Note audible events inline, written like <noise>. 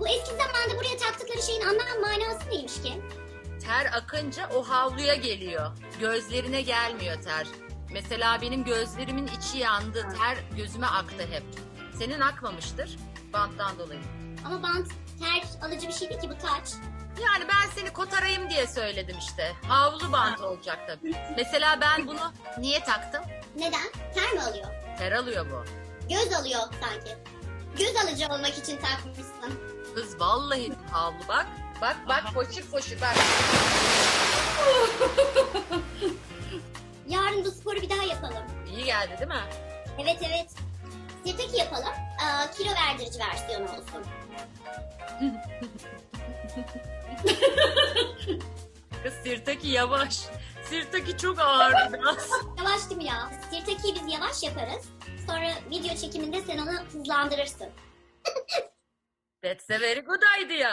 Bu eski zamanda buraya taktıkları şeyin anlam manası neymiş ki? Ter akınca o havluya geliyor. Gözlerine gelmiyor ter. Mesela benim gözlerimin içi yandı. Ter gözüme aktı hep. Senin akmamıştır banttan dolayı. Ama bant ter alıcı bir şeydi ki bu taç. Yani ben seni kotarayım diye söyledim işte. Havlu bant olacak tabii. Mesela ben bunu niye taktım? Neden? Ter mi alıyor? Ter alıyor bu. Göz alıyor sanki. Göz alıcı olmak için takmışsın. Kız vallahi havlu bak. Bak bak foşur foşur bak. <laughs> Yarın bu sporu bir daha yapalım. İyi geldi değil mi? Evet evet. Sirtaki yapalım. Aa, kilo verdirici versiyonu olsun. <laughs> Kız sirtaki yavaş. Sirtaki çok ağır biraz. <laughs> Yavaş değil mi ya? Sirtakiyi biz yavaş yaparız. Sonra video çekiminde sen onu hızlandırırsın. That's a very good idea.